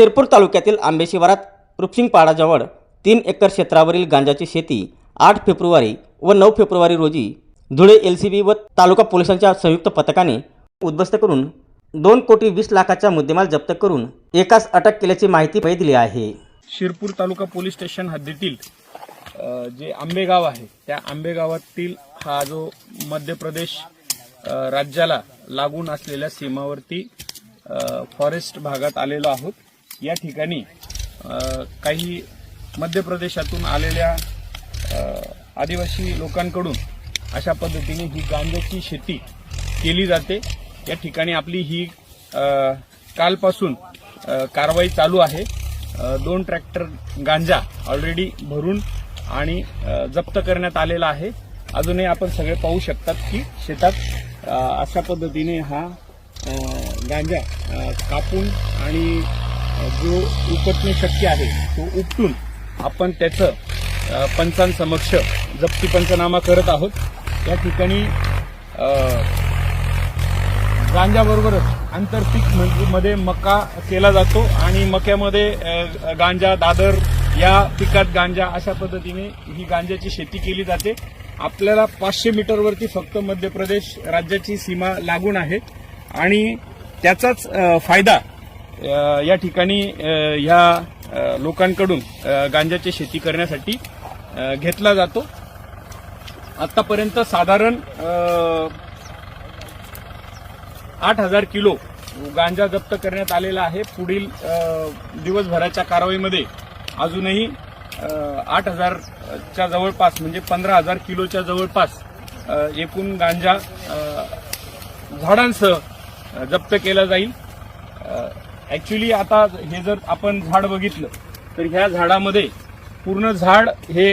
शिरपूर तालुक्यातील आंबे शिवारात रुपसिंगपाडाजवळ तीन एकर क्षेत्रावरील गांजाची शेती आठ फेब्रुवारी व नऊ फेब्रुवारी रोजी धुळे एल सी बी व तालुका पोलिसांच्या संयुक्त पथकाने उद्ध्वस्त करून दोन कोटी वीस लाखाचा मुद्देमाल जप्त करून एकास अटक केल्याची माहिती पै दिली आहे. शिरपूर तालुका पोलीस स्टेशन हद्दीतील जे आंबेगाव आहे त्या आंबेगावातील हा जो मध्य प्रदेश राज्याला लागून असलेल्या सीमावर्ती फॉरेस्ट भागात आलेलो आहोत. या ठिकाणी काही मध्य प्रदेशातून आलेल्या आदिवासी लोकांकडून अशा पद्धतीने ही गांजाची शेती केली जाते. या ठिकाणी आपली ही कालपासून कारवाई चालू आहे. दोन ट्रॅक्टर गांजा ऑलरेडी भरून आणि जप्त करण्यात आलेला आहे. अजूनही आपण सगळे पाहू शकतात की शेतात अशा पद्धतीने हा गांजा कापून आणि जो उपटणे शक्य आहे तो उपटून आपण त्याचं पंचांसमक्ष जप्ती पंचनामा करत आहोत. या ठिकाणी गांजाबरोबरच आंतरपीक म्हणजे मध्ये मका केला जातो आणि मक्यामध्ये गांजा दादर या पिकात गांजा अशा पद्धतीने ही गांजाची शेती केली जाते. आपल्याला पाचशे मीटरवरती फक्त मध्य प्रदेश राज्याची सीमा लागून आहे आणि त्याचाच फायदा या ठिकाणी ह्या लोकांकडून गांजाची शेती करण्यासाठी घेतला जातो. आतापर्यंत साधारण आठ हजार किलो गांजा जप्त करण्यात आलेला आहे. पुढील दिवसभराच्या कारवाईमध्ये अजूनही आठ हजारच्या जवळपास म्हणजे पंधरा हजार किलोच्या जवळपास एकूण गांजा झाडांसह जप्त केला जाईल. ऍक्च्युली आता हे जर आपण झाड बघितलं तर ह्या झाडामध्ये पूर्ण झाड हे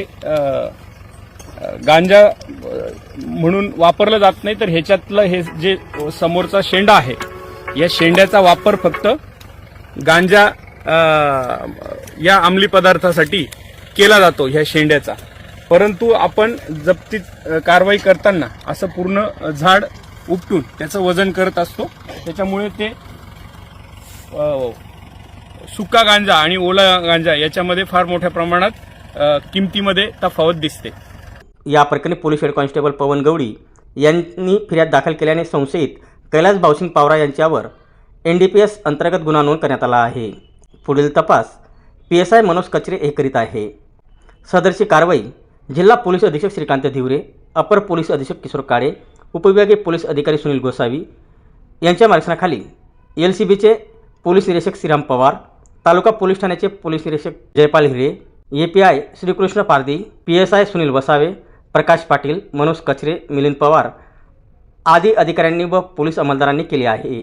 गांजा म्हणून वापरलं जात नाही तर ह्याच्यातलं हे जे समोरचा शेंडा आहे या शेंड्याचा वापर फक्त गांजा या अंमली पदार्थासाठी केला जातो ह्या शेंड्याचा. परंतु आपण जप्तीत कारवाई करताना असं पूर्ण झाड उपटून त्याचं वजन करत असतो त्याच्यामुळे ते सुका गांजा आणि ओला गांजा याच्यामध्ये फार मोठ्या प्रमाणात किमतीमध्ये तफावत दिसते. या प्रकरणी police head constable Pawan Gawadi यांनी फिर्याद दाखल केल्याने संशयित कैलास भाऊसिंग पावरा यांच्यावर एन डी पी एस अंतर्गत गुन्हा नोंद करण्यात आला आहे. पुढील तपास पी एस आय मनोज कचरे हे करीत आहे. सदरची कारवाई जिल्हा पोलीस अधीक्षक श्रीकांत धिवरे अपर पोलीस अधीक्षक किशोर काळे उपविभागीय पोलीस अधिकारी सुनील गोसावी यांच्या मार्गदर्शनाखाली एल सी बीचे पोलीस निरीक्षक श्रीराम पवार तालुका पोलीस ठाण्याचे पोलीस निरीक्षक Jaipal Hire A P I Shrikrishna Pardi P S I Sunil Vasave Prakash Patil Manoj Kachare Milind Pawar आदी अधिकाऱ्यांनी व पोलीस अंमलदारांनी केले आहे.